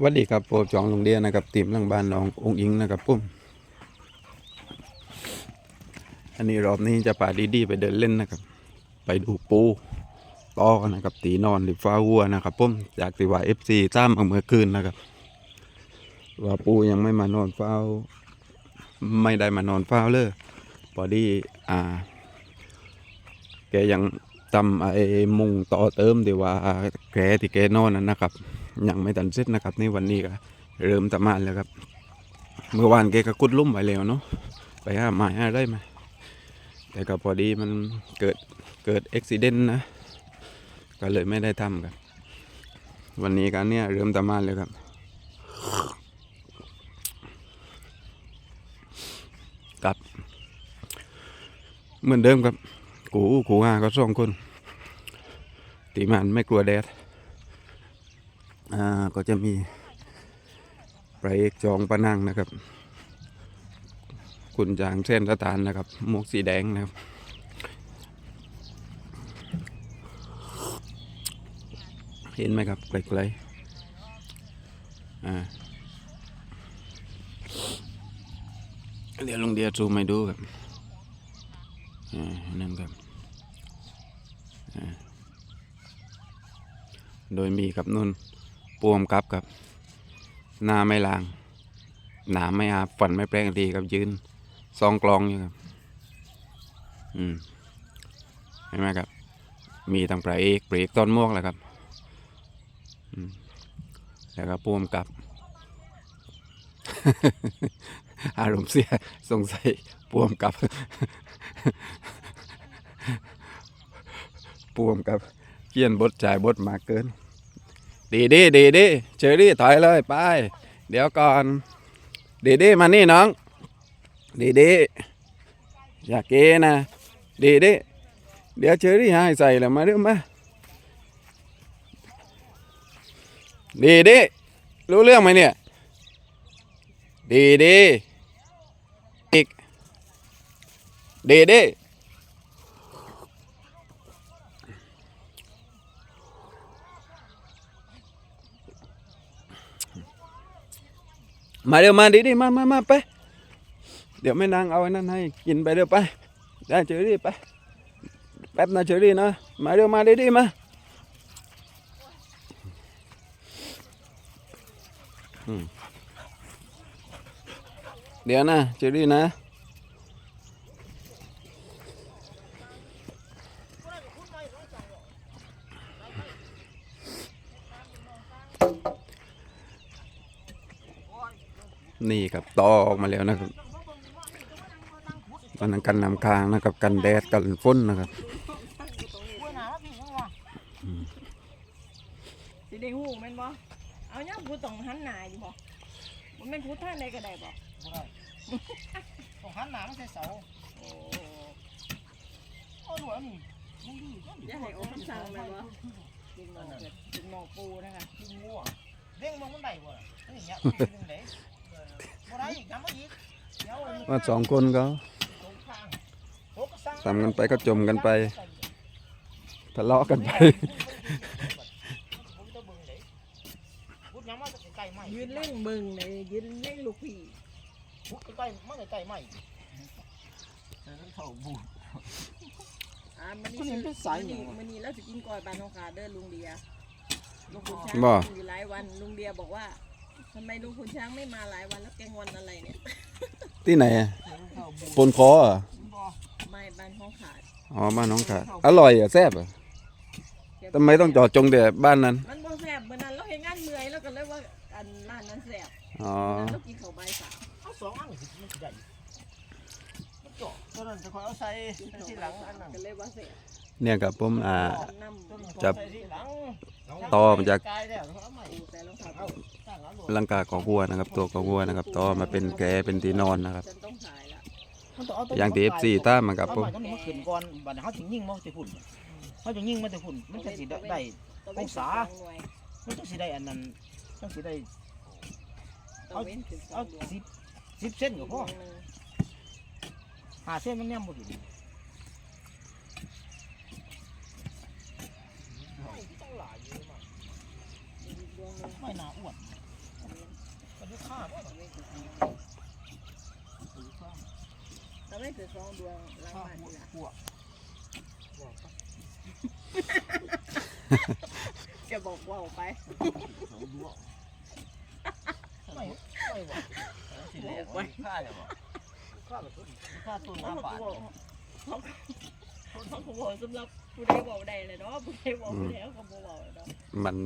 สวัสดีครับโปรจองโรงเรียนนะครับทีมหลังบ้านน้ององค์อิงนะครับปุ้มอันนี้รอบนี้จะพาดีๆไปเดินเล่นนะครับ ไปดูปูต่อกันนะครับ ตีนอนหรือฟ้าวัวนะครับปุ้มจากที่ว่าเอฟซีตามมาเมื่อคืนนะครับ ว่าปูยังไม่มานอนเฝ้า ไม่ได้มานอนเฝ้าเลยพอดีอ่า แกยังทำไอ้มุงต่อเติมที่ว่าแกที่แกนอนนั่นนะครับ ยังไม่ตันเสร็จนะครับในวันนี้ก็เริ่มทำงานแล้วครับ เมื่อวานแกก็กุดลุ่มไปแล้วเนาะไปหาไม้หาได้มาแต่ก็พอดีมันเกิดเกิดอุบิเหตุนะ ก็เลยไม่ได้ทำครับ วันนี้กันเนี่ยเริ่มทำงานแล้วครับกับ เหมือนเดิมครับ กูกูห้าก็สองคนตีมันไม่กลัวแดด อ่าก็จะมีปลาเอกจองปะนังนะครับคุณจางเส้นสถานนะครับมวกสีแดงนะครับเห็นไหมครับไกลๆอ่าเดี๋ยวลงเดียวซูมให้ดูครับอ่านั่นครับอ่าโดยมีกับนุ่น ปวมกับกับ หน้าไม่ลาง หนาไม่อาบฝันไม่แปลงดีครับยืนซองกลองอยู่ครับ อืมเห็นไหมครับ มีทั้งปลาเอกปลาเอกต้นม่วงแหละครับอืมแล้วก็ปวมกับ อารมณ์เสียสงสัยปวมกับปวมกับเขียนบทจ่ายบทมากเกิน ดีดีดีดีเชอรี่ถอยเลยไป เดี๋ยวก่อน ดีดีมานี่น้อง ดีดีอยากเกนะ ดีดีเดี๋ยวเชอรี่ให้ใส่แล้วมาเรื่องมาดีดีรู้เรื่องไหมเนี่ย ดีดีอีกดีดี มาเดี๋ยวมาดิดิมามามาไป เดี๋ยวแม่นางเอาไอ้นั่นให้กินไปเดี๋ยวไป ได้เชอรี่ไปแป๊บนะเชอรี่นะ มาเดี๋ยวมาดิดิมาเดี๋ยวนะเชอรี่นะ ครับตอออกมาแล้วนะครับตอนนั้นกันนำคางนะครับ กันแดดกันฝนนะครับสิได้ฮู้แม่นบ่เอายังพูดต้องหันหน้าอยู่บ่บ่แม่นพูดทางใดก็ได้บ่ต้องหันหน้าไม่ใช่เสาโอ้โอ้หนูนี่มึงดีก็อย่าให้ออกคำสั่งแม่นบ่กินหมองเกิดกินหมองปูนะคะกินงัวเด้งมึงมันได้บ่ล่ะนี่เงี้ยดึงได้ วอีกว่าสองคนก็ตรงข้างโต๊ะก็สร้างทำกันไปก็จมกันไปทะเลาะกันไปผมจะเบิ่งเลยพุดย้ำมาใกล้ๆไม้ยืนเล่งเบิ่งเลยยืนเล่งลูกพี่พุดใกล้ๆมาใกล้ๆไม้แต่นั้นเขาบูดอ่ามันคนนี้เป็นสายหยังวะมื้อนี้เราสิกินก้อยบานของขาเด้อลุงเดียลุงคุณช้างบ่อยู่หลายวันลุงเดียบอกว่า ทำไมลุงคุณช้างไม่มาหลายวันแล้วแกงอนอะไรเนี่ย ที่ไหนอะเขาบูดปนคอเหรอบ่ไม่บ้านของขาดอ๋อบ้านน้องขาอร่อยอะแซ่บอะแกบกทำไมต้องจอดจงแต่บ้านนั้นมันบ่แซ่บเหมือนนั้นเราเห็นงานเมื่อยแล้วก็เลยว่าอันร้านนั้นแซ่บอ๋อแล้วกินข้าวใบายสามเอาสองอันสิมันสิได้มันเจาะตัวนั้นจะคอยเอาใส่ที่หลังอันนั้นก็เลยว่าแซ่บ เนี่ยครับผมอ่าจะต่อมาจากลังกาของวัวนะครับ ตัวของวัวนะครับต่อมาเป็นแกเป็นที่นอนนะครับอย่างตีเอฟซีต้ามมากับผมขึ้นก่อนบัดเขาถึงยิ่งมั้งจะพุ่นเขาจะยิ่งมันจะฝุ่นมันจะสีได้องศามันจะสีได้อันนั้นต้องสีได้เอาเอาสิบสิบเส้นก็พอหาเส้นมันเนี่ยหมด ไม่น่าอ้วนมันจะฆ่าบ่เราไม่ถือสองดวงหล้างบ้านนี่ละหัวหัวจะบอกว่าไปไม่ไม่หวสิเลี้ยงไว้ฆ่าเลยบ่ฆ่าแบบฆ่าต้นเขาน้ำบป่าอกเขาบอกสำหรับผู้ใดบอกได้เลยเนาะผู้ใดบอกผู้ใดเขาบอกบอกเลยเนาะมัน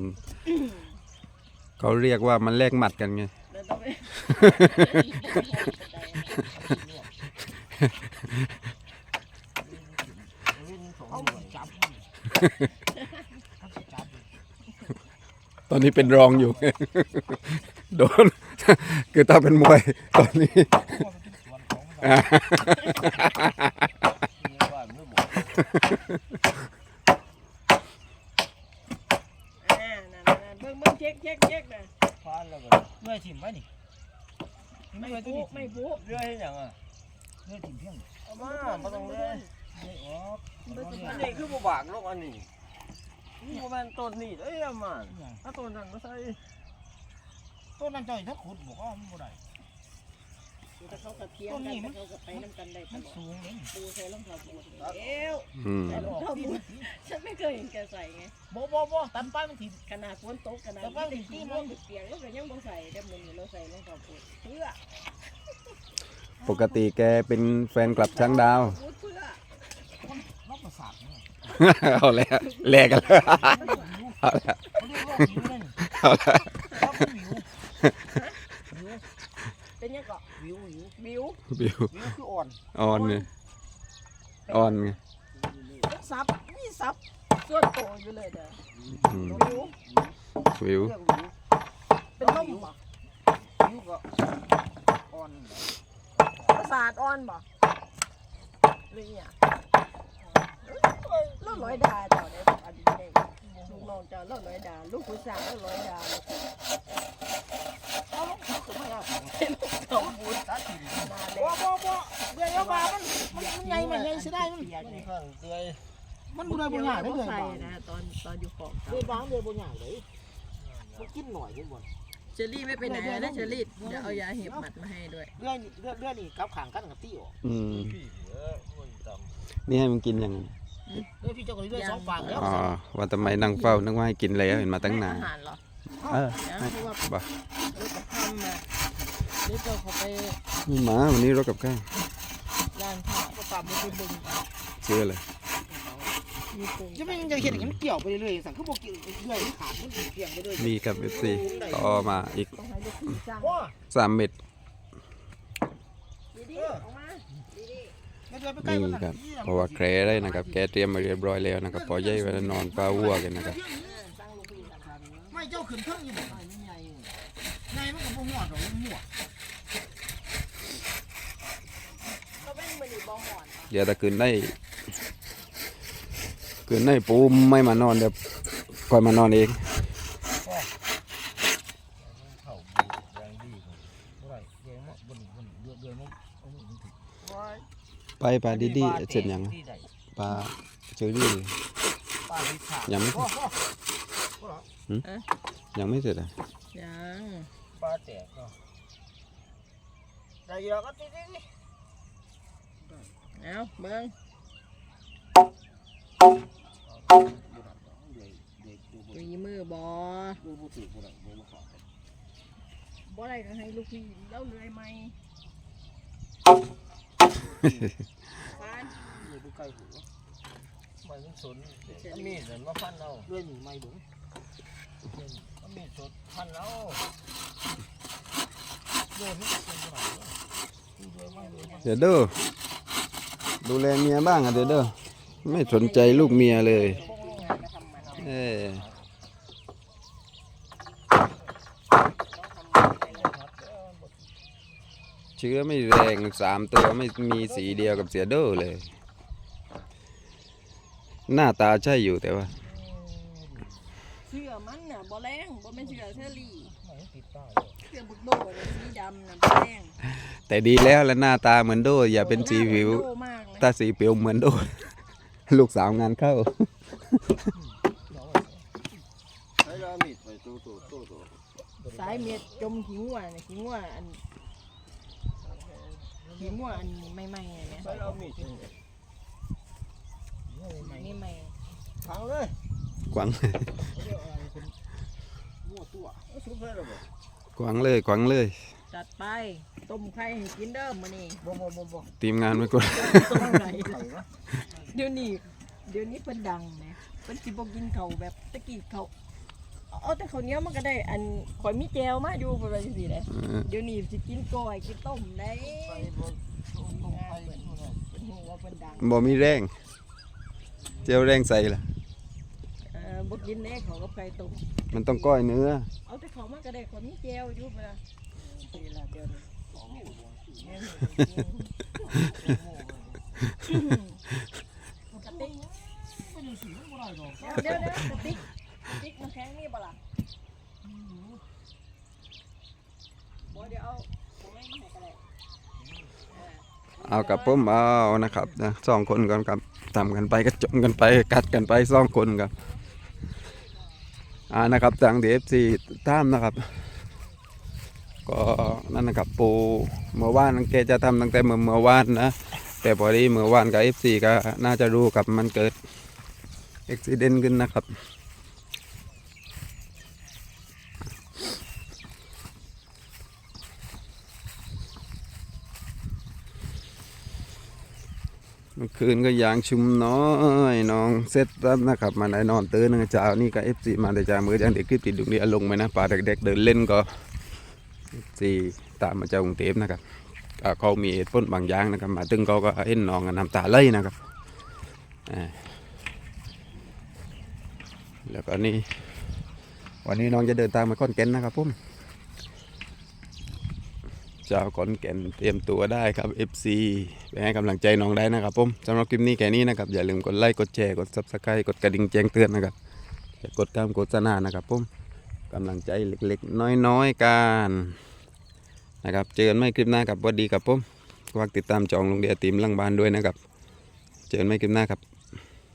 เขาเรียกว่ามันแลกหมัดกันไงแล้วต้องไปเอาจับจับตอนนี้เป็นรองอยู่ โดน คือถ้าเป็นมวย ตอนนี้ อ่านั่นๆเบิ่งเบิ่งเช็คเช็คเช็คนะ พานแล้วก็เลื่อยถิ่มไว้นี่ ไม่ เลื่อยตัว ปุ๊ นี้ ไม่ปุ๊ เลื่อยให้หยังอะเลื่อยถิ่มเพียง เอามาบ่ต้องเลย เลื่อยออก อันนี้คือบ่บากลง อันนี้นี่บ่แม่นต้นนี่เอ้ยอะมันถ้าต้นนั้นมาใส่ต้นนั้นเจ้าถ้าขุดบอกว่ามันบ่ได้ถ้าเขากระเทียมกันถ้าเขากระไปน้ำกันได้ตมันลอดสูงเลยปูใส่รองเท้าบูทเอวอืมใส่รองเท้าบูทฉันไม่เคยเห็นแกใส่ไงบ่บ่บ่ตันไปมันถิ่มขนาดฝนตกขนาดที่ได้ขี้ม่วงเปียกแล้วก็ยังบ่ใส่เดี๋ยวมื้อนี้เราใส่รองเท้าบูทเพื่อปกติแกเป็นแฟนกลับช้างดาว บูทเพื่อ รอบประสาทนี่ เอาแล้วแลกกันแล้วเอาแล้วเขาเรียกโรคหิวเลยนี่เอาแล้วรอบหิวหิวเป็นยังเกาะหิวหิวบิวบิวหิวคืออ่อนออนไงออนไงซับมีซับส่วนโตอยู่เลยเด้ออืมบิววิวเรื่องหิวเป็นลมบ่หิวก็อ่อนประสาทอ่อนบ่หรือเนี่ย เราร้อยดาเจ้าเนี่ยอันนี้เด็กลูกน้องเจ้าเราร้อยดาลูกผู้ชายเราร้อยดาเอาลงขุดมาแล้วสมบูรณ์ตัดถิ่มมาบ่แล้วบ่บ่เดี๋ยเอามามันมันมันใหญ่มันใหญ่สิได้มันนี่ข้างเตยมันบ่ได้บ่ยากได้เลยใส่บางนะตอนตอนอยู่ของเลยบางเลยบ่ยากเลยมันกินหน่อยเพิ่นบ่เชอรี่ไม่ไปไหนนะเชอรี่เดี๋ยวเอายาเห็บหมัดมาให้ด้วยเรื่องเรื่องเลืองนี้กับขางกันกับตี้ออกอืมนี่ให้มันกินยังไง เรื่องพี่เจ้าก็เรื่องสองฝั่งแล้วอ๋อว่าทำไมนั่งเฝ้านึกว่าให้กินแล้วเห็นมาตั้งนานอาหารเหรอเออยังให้เพราะว่าบ่เลิกกับข้าวมาเดี๋ยวเจ้าเขาไปนี่หมาวันนี้รถกับข้าวร้านข้าวก็ตามไปบึงซื้ออะไรมีกุ้งจะไม่จะเห็นอย่างนี้เกี่ยวไปเรื่อยๆสั่งคือบ่เกี่ยวเรื่อยขาดมันเกี่ยงไปเรื่อยมีกับเอฟซีต่อมาอีกต้องให้ลูกพี่จ้างว้าสามเม็ดดีๆออกมาดี ไม่ได้ไปใกล้ นี่ครับเพราะว่าแคร์ได้นะครับ แกเตรียมมาเรียบร้อยแล้วนะครับพอใหญ่ไว้แล้วนอนฟ้าวัวกันนะครับไม่เจ้าขึ้นเครื่องอยู่บ่ในายมันก็บ่หอดหรอกมันมั่วก็เป็นมือนีบอหอนเดี๋ยวถ้าคืนได้คืนได้ปูไม่มานอนเดี๋ยวคอยมานอนเองำเข่าแรงดีบ่ได้เดี๋ยวมันบ่นี่บ่นี่เดือดเดือดมันเอาหนึ่งถึงไปปลาดีๆเสร็จยังปลาเชอรี่ป้าที่ขาดยังไม่โอ้โหยังไม่เสร็จอะยังปลาแตกเนาะได้เยอะก็ติดๆเอาเบิ้งเด็กดูบ่ตีมือบอดูบ่ติดบ่ได้บ่บ่ขาดบ่ได้ก็ให้ลูกพี่เล่าเรื่อยไหม ฟานเดี๋ยวดูใกลหูมันมันสนมันมีดนั่นมาฟันเอาเรื่อยหนีไม่เบิ่งมันมีดสดฟันเอาเรื่อยมันเป็นบ่ได้ดูเรื่อยไม่เดี๋ยวเด้อดูแลเมียบ้างอะเดี๋ยวเด้อไม่สนใจลูกเมียเลย เออ ต้องทำมันไปแล้ว เชื้อไม่แรงสามตัวไม่มีสีเดียวกับเสียเด้อเลย หน้าตาใช่อยู่แต่ว่าเสื้อมันน่ะบ่แรงบ่เป็นเสื้อเชอรี่ไม่ติดตาเสื้อบุกโดดเลยสีดำน่ะบ่แรงแต่ดีแล้วและหน้าตาเหมือนโดอย่าเป็นสีผิวโดมากเลยถ้าสีผิวเหมือนโดลูกสาวงานเข้าให้เรามีดไปตู้ตู้ตู้ตู้สสายเม็ดจมขี้งัวเนี่ยขี้งัวอัน ขี้งัวอันใหม่ๆเนี่ยใส่เอามีดนี่ใหม่พังเลยกวาง มั่วตัวเอาสุกเลยหรอบ่กวางเลยกวางเลย จัดไปต้มไข่ให้กินเด้อมื้อนี้บ่บ่บ่บ่ทีมงานไว้ก่อนต้มไข่ไข่วะเดี๋ยวนี้เดี๋ยวนี้เพิ่นดังนะเพิ่นสิบ่กินข้าวแบบตะกี้ข้าว เอาเอาแต่ข้าวเหนียวมันก็ได้ อันข่อยมีแจวมาอยู่เพิ่นว่าจังซี่แหละเออเดี๋ยวนี้สิกินก้อยกินต้มได้ไข่บ่ต้มต้มไข่นู่นน่ะเพิ่นฮู้ว่าเพิ่นดังบ่มีแรงเจียวแรงใส่ล่ะเออบ่กินแน่เขากับไก่ต้มมันต้องก้อยเนื้อ เอาแต่เขามาก็ได้ข่อยมีแจวอยู่เพิ่นว่านี่ล่ะเดี๋ยวนี้กระติกไม่ได้สิมันบ่ได้ดอกเดี๋ยวเดี๋ยวกระติก เอากับผมเอานะครับนะสองคนก่อนครับทำกันไปก็จมกันไปกัดกันไปสองคนครับอ่านะครับทางดีเอฟซีตามนะครับ ก็นั่นนะครับปูเมื่อวานแกจะทำตั้งแต่เมื่อเมื่อวานนะแต่พอดีเมื่อวานกับเอฟซีก็น่าจะรู้กับมันเกิดอุบิเหตุขึ้นนะครับ เมื่อคืนก็ยางชุมน้อยน้องเซตแล้วนะครับมาได้นอนตื่นนะเช้านี่ก็เอฟซีมาแต่เช้ามือจังเด็กคลิปติดดุงนี้ลงไหมนะป่าเด็กๆเดินเล่นก็เอฟซีตามมาจากกรุงเทพนะครับเขามีเหตุผลบางอย่างนะครับ มาตึงเขาก็เห็นน้องน้ำตาไหลนะครับแล้วก็นี่วันนี้น้องจะเดินทางมาก้อนแก่นนะครับผม เจ้าก้อนแก่นเตรียมตัวได้ครับ FC ไปให้กำลังใจน้องได้นะครับผมสำหรับคลิปนี้แค่นี้นะครับ อย่าลืมกดไลค์กดแชร์กด Subscribe กดกระดิ่งแจ้งเตือนนะครับอย่ากดการโฆษณานะครับผมกำลังใจเล็กๆ น้อยๆกันนะครับเจอกันไม่คลิปหน้ากับวัสดีครับผมฝากติดตามจองลงเดียทีมลังบ้านด้วยนะครับ เจอกันไม่คลิปหน้าครับ